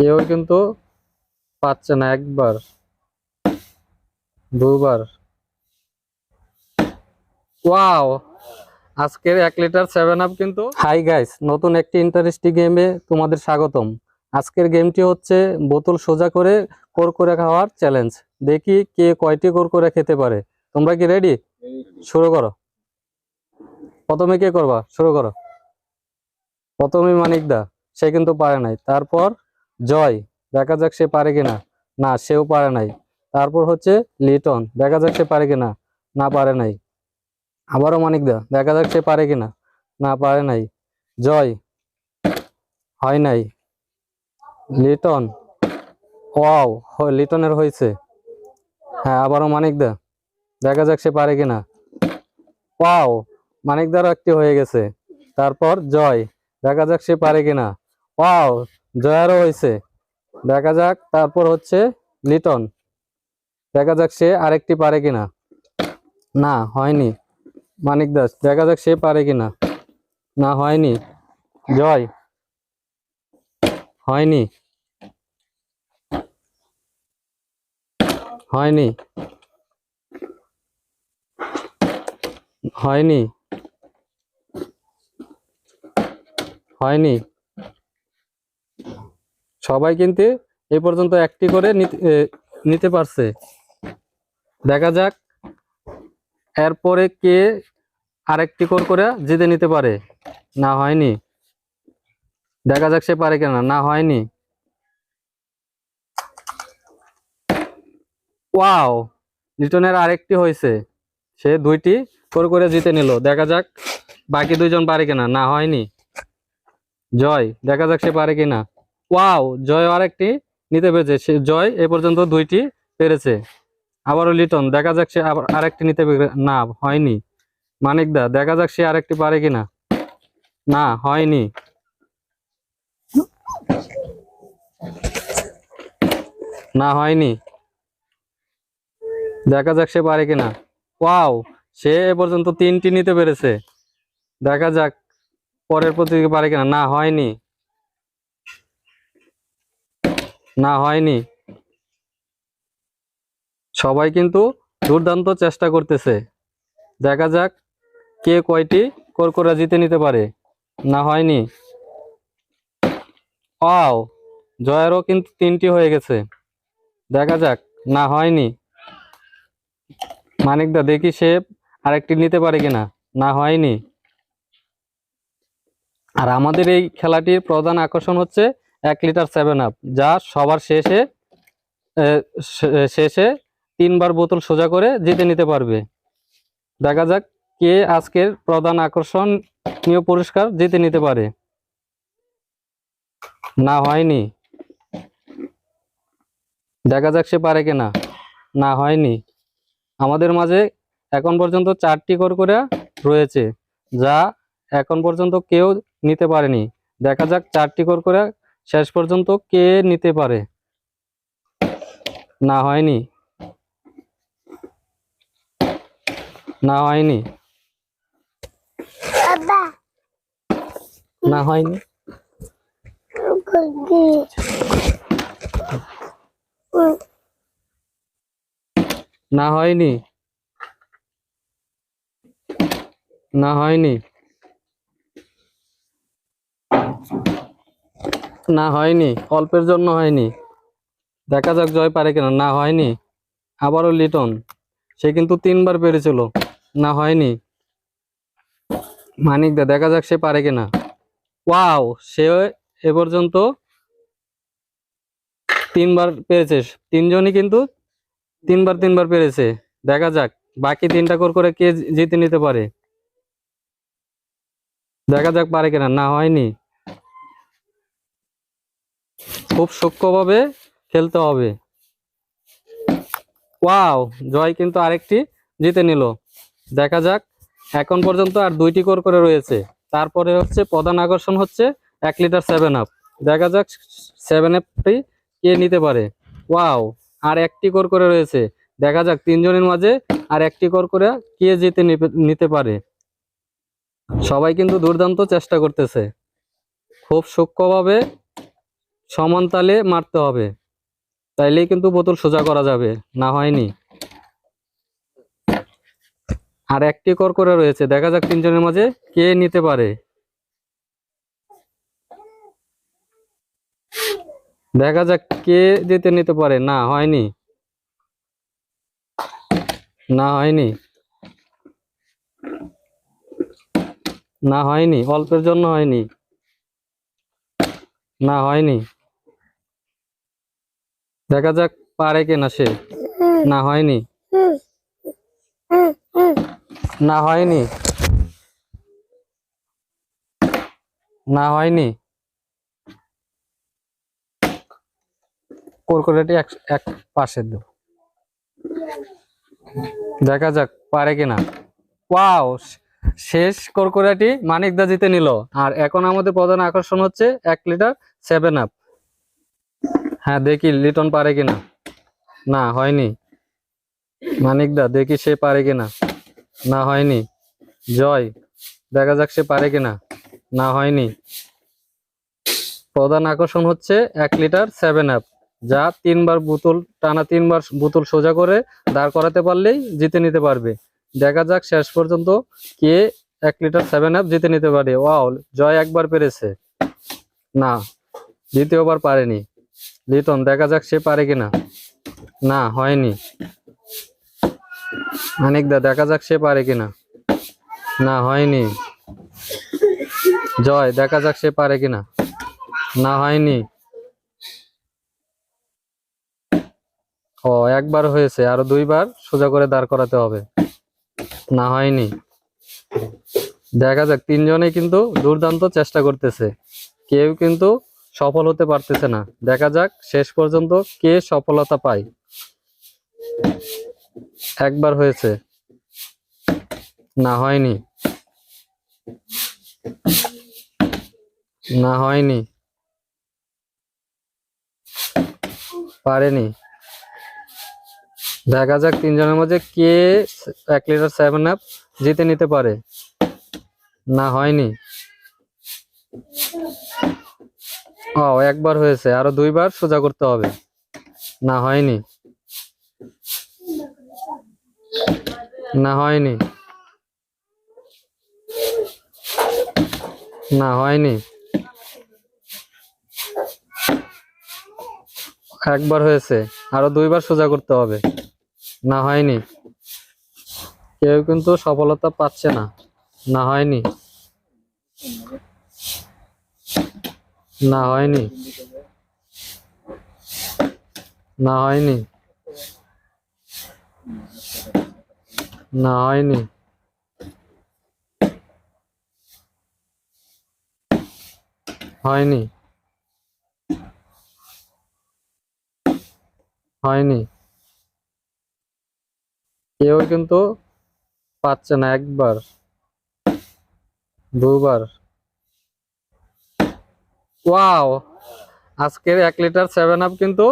কেউ কিন্তু পাচ্ছে না একবার, দুবার। ওয়াও, আজকের এক লিটার সেভেন আপ কিন্তু হাই গাইস নতুন একটি ইন্টারেস্টিং গেমে তোমাদের স্বাগতম। আজকের গেমটি হচ্ছে বোতল সোজা করে কোর করে খাওয়ার চ্যালেঞ্জ দেখি কে কয়টি কোর করে খেতে পারে। তোমরা কি রেডি শুরু করো। প্রথমে কে করবা? শুরু করো। প্রথমে মানিক দা, সে কিন্তু পারে নাই। তারপর জয়। দেখা যাক সে পারে কিনা। না, সেও পারে নাই। তারপর হচ্ছে লিটন। দেখা যাক সে পারে কিনা। না, পারে নাই। আবারও মানিক দা। দেখা যাক সে পারে কিনা। না, পারে নাই। জয়। হয় নাই। লিটন। হ- লিটনের হয়েছে। হ্যাঁ আবারও মানিক দা। দেখা যাক সে পারে কিনা। মানিক দারও একটি হয়ে গেছে। তারপর জয়। দেখা যাক সে পারে কিনা। ওয়াও জয়ারও হয়েছে। দেখা যাক, তারপর হচ্ছে লিটন। দেখা যাক সে আরেকটি পারে কিনা। না, হয়নি। মানিক দাস, দেখা যাক সে পারে কিনা। না, হয়নি। জয়। হয়নি। হয়নি। হয়নি। হয়নি। সবাই কিন্তু এই পর্যন্ত একটি করে নিতে- নিতে পারছে। দেখা যাক এরপরে কে আরেকটি কোর করে জিতে নিতে পারে। না হয়নি। দেখা যাক সে পারে কিনা। না হয়নি। ওয়াও! লিটনের আরেকটি হয়েছে। সে দুইটি কোর করে জিতে নিল। দেখা যাক বাকি দুইজন পারে কিনা। না হয়নি। জয়! দেখা যাক সে পারে কিনা। ওয়াও, জয় আরেকটি নিতে পেরেছে। জয় এ পর্যন্ত দুইটি পেরেছে। আবারও লিটন, দেখা যাক সে আবার আরেকটি নিতে না, হয়নি। মানিক দা, দেখা যাক সে আরেকটি পারে কিনা। না, হয়নি। না, হয়নি। দেখা যাক সে পারে কিনা। ওয়াও, সে এ পর্যন্ত তিনটি নিতে পেরেছে। দেখা যাক পরের প্রতিযোগী পারে কিনা। না, হয়নি। না হয়নি। সবাই কিন্তু দুর্দান্ত চেষ্টা করতেছে। দেখা যাক কে কয়টি কোরকোরা জিতে নিতে পারে। না হয়নি। ওয়াও, জয়েরও কিন্তু তিনটি হয়ে গেছে। দেখা যাক, না হয়নি। মানিকদা দেখি সে আরেকটি নিতে পারে কিনা। না হয়নি। আর আমাদের এই খেলাটির প্রধান আকর্ষণ হচ্ছে এক লিটার সেভেন আপ যা সবার শেষে শেষে তিনবার বোতল সোজা করে জিতে নিতে পারবে। দেখা যাক কে আজকের প্রধান আকর্ষণীয় পুরস্কার জিতে নিতে পারে। না হয়নি। দেখা যাক সে পারে কিনা। না হয়নি। আমাদের মাঝে এখন পর্যন্ত চারটি কর করে রয়েছে, যা এখন পর্যন্ত কেউ নিতে পারেনি। দেখা যাক চারটি কর করে শেষ পর্যন্ত কে নিতে পারে? না হয়নি। না হয়নি। বাবা। না হয়নি। না হয়নি। না হয়নি। না হয়নি, অল্পের জন্য হয়নি। দেখা যাক জয় পারে কিনা, না হয়নি। আবারও লিটন, সে কিন্তু তিনবার পেরেছিল, না হয়নি। মানিক দা, দেখা যাক সে পারে কিনা। ওয়াও, সে এ পর্যন্ত তিনবার পেরেছে, তিনজনই কিন্তু তিনবার তিনবার পেরেছে। দেখা যাক, বাকি তিনটা কোর করে কে জিতে নিতে পারে। দেখা যাক পারে কিনা, না হয়নি। খুব সূক্ষ্মভাবে খেলতে হবে। ওয়াও, জয় কিন্তু আরেকটি জিতে নিল। দেখা যাক, এখন পর্যন্ত আর দুইটি কোর করে রয়েছে। তারপরে হচ্ছে প্রধান আকর্ষণ হচ্ছে এক লিটার সেভেন আপ দেখা যাক সেভেন আপটি কে নিতে পারে। ওয়াও, আর একটি কোর করে রয়েছে। দেখা যাক তিনজনের মাঝে আর একটি কর করে কে জিতে নিতে পারে। সবাই কিন্তু দুর্দান্ত চেষ্টা করতেছে। খুব সূক্ষ্মভাবে সমান তালে মারতে হবে। তাইলেই কিন্তু বোতল সোজা করা যাবে, না হয়নি। আর একটি কর করে রয়েছে, দেখা যাক তিনজনের মাঝে কে নিতে পারে। দেখা যাক কে যেতে নিতে পারে, না হয়নি। না হয়নি। না হয়নি, অল্পের জন্য হয়নি। না হয়নি। দেখা যাক পারে কিনা সে। না হয়নি? না হয়নি? না হয়নি? কোরকোরাটি এক এক পাশে দেব দেখা যাক পারে কিনা। ওয়াও, শেষ কোরকোরাটি মানিকদা জিতে নিল। আর এখন আমাদের প্রধান আকর্ষণ হচ্ছে এক লিটার সেভেন আপ। হ্যাঁ দেখি লিটন পারে কিনা। না, হয়নি। মানিকদা দেখি সে পারে কিনা। না, হয়নি। জয়, দেখা যাক সে পারে কিনা। না, হয়নি। প্রধান আকর্ষণ হচ্ছে এক লিটার সেভেন আপ যা তিনবার বোতল, টানা তিনবার বোতল সোজা করে দাঁড় করাতে পারলেই জিতে নিতে পারবে। দেখা যাক শেষ পর্যন্ত কে এক লিটার সেভেন আপ জিতে নিতে পারে। ওয়াও, জয় একবার পেরেছে। না, দ্বিতীয়বার পারেনি। লিটন, দেখা যাক সে পারে কিনা। না, হয়নি। মানিকদা দেখা যাক সে পারে কিনা। না, হয়নি। জয়, দেখা যাক সে পারে কিনা। না, হয়নি। ও, একবার হয়েছে, আরও দুইবার সোজা করে দাঁড় করাতে হবে। না, হয়নি। দেখা যাক, তিনজনেই কিন্তু দুর্দান্ত চেষ্টা করতেছে। কেউ কিন্তু সফল হতে পারতেছে না। দেখা যাক, শেষ পর্যন্ত কে সফলতা পায়। একবার হয়েছে। না হয়নি। না হয়নি। পারেনি। দেখা যাক তিনজনের মধ্যে কে এক লিটার সেভেন আপ জিতে নিতে পারে। না হয়নি। ও একবার হয়েছে। আরও দুইবার সোজা করতে হবে। না, হয়নি। না হয়নি। না, হয়নি। একবার হয়েছে। আরও দুইবার সোজা করতে হবে। না, হয়নি। কেউ কিন্তু সফলতা পাচ্ছে না। না, হয়নি। না হয়নি। না হয়নি। না হয়নি। হয়নি। হয়নি। কেউ কিন্তু পাচ্ছে না একবার দুবার। ওয়াও আজকের এক লিটার সেভেন আপ কিন্তু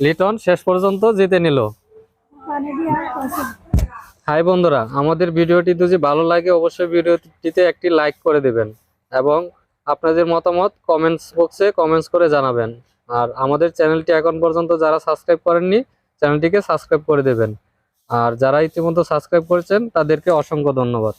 লিটন শেষ পর্যন্ত জিতে নিল। হাই বন্ধুরা, আমাদের ভিডিওটি যদি ভালো লাগে অবশ্যই ভিডিওটিতে একটি লাইক করে দেবেন এবং আপনাদের মতামত কমেন্টস বক্সে কমেন্টস করে জানাবেন। আর আমাদের চ্যানেলটি এখন পর্যন্ত যারা সাবস্ক্রাইব করেননি চ্যানেলটিকে সাবস্ক্রাইব করে দেবেন। আর যারা ইতিমধ্যে সাবস্ক্রাইব করেছেন, তাদেরকে অসংখ্য ধন্যবাদ।